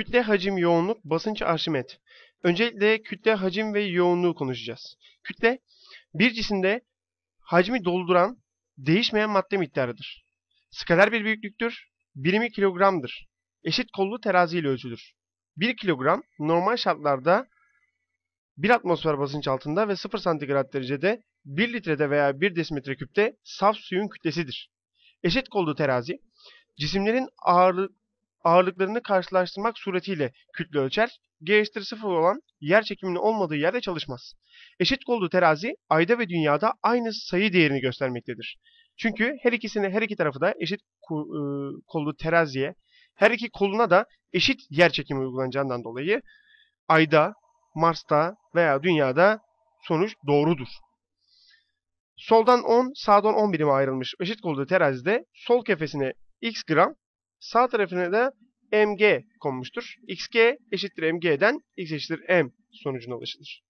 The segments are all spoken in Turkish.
Kütle, hacim, yoğunluk, basınç, arşimet. Öncelikle kütle, hacim ve yoğunluğu konuşacağız. Kütle, bir cisimde hacmi dolduran, değişmeyen madde miktarıdır. Skaler bir büyüklüktür, birimi kilogramdır. Eşit kollu terazi ile ölçülür. 1 kilogram normal şartlarda 1 atmosfer basınç altında ve 0 santigrat derecede 1 litrede veya 1 desimetre küpte saf suyun kütlesidir. Eşit kollu terazi, cisimlerin ağırlık, ağırlıklarını karşılaştırmak suretiyle kütle ölçer, G eşittir 0 olan yer çekiminin olmadığı yerde çalışmaz. Eşit kollu terazi ayda ve dünyada aynı sayı değerini göstermektedir. Çünkü her ikisini her iki tarafı da eşit ıı, kollu teraziye, her iki koluna da eşit yer çekimi uygulanacağından dolayı ayda, Mars'ta veya dünyada sonuç doğrudur. Soldan 10, sağdan 10 birime ayrılmış eşit kollu terazide sol kefesine x gram, sağ tarafına da mg konmuştur. xg eşittir mg'den x eşittir m sonucuna ulaşılır.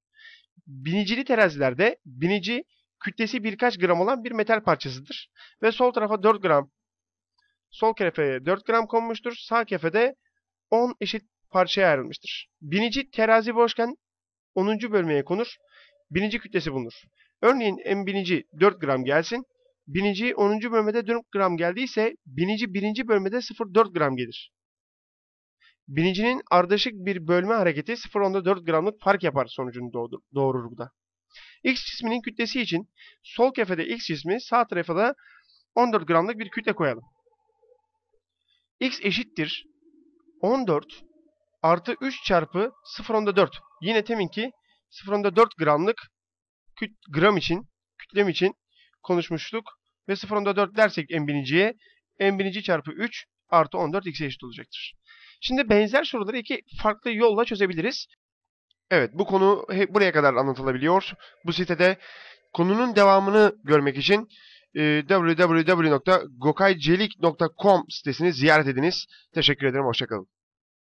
Binicili terazilerde binici kütlesi birkaç gram olan bir metal parçasıdır. Ve sol tarafa 4 gram, sol kefeye 4 gram konmuştur. Sağ kefede 10 eşit parçaya ayrılmıştır. Binici terazi boşken 10. bölmeye konur. Binici kütlesi bulunur. Örneğin en binici 4 gram gelsin. Binici 10. bölmede 4 gram geldiyse binici 1. bölmede 0,4 gram gelir. Binicinin ardışık bir bölme hareketi 0,10'da 4 gramlık fark yapar sonucunu doğurur, doğurur bu da. X cisminin kütlesi için sol kefede X cismi sağ tarafa da 14 gramlık bir kütle koyalım. X eşittir 14 artı 3 çarpı 0,10'da 4. Yine teminki 0,4 gramlık gram için, kütlem için konuşmuştuk. Ve 0,10'da 4 dersek en biniciye, en binici çarpı 3 artı 14 x'e eşit olacaktır. Şimdi benzer soruları iki farklı yolla çözebiliriz. Evet bu konu buraya kadar anlatılabiliyor. Bu sitede konunun devamını görmek için e, www.gokaycelik.com sitesini ziyaret ediniz. Teşekkür ederim. Hoşçakalın.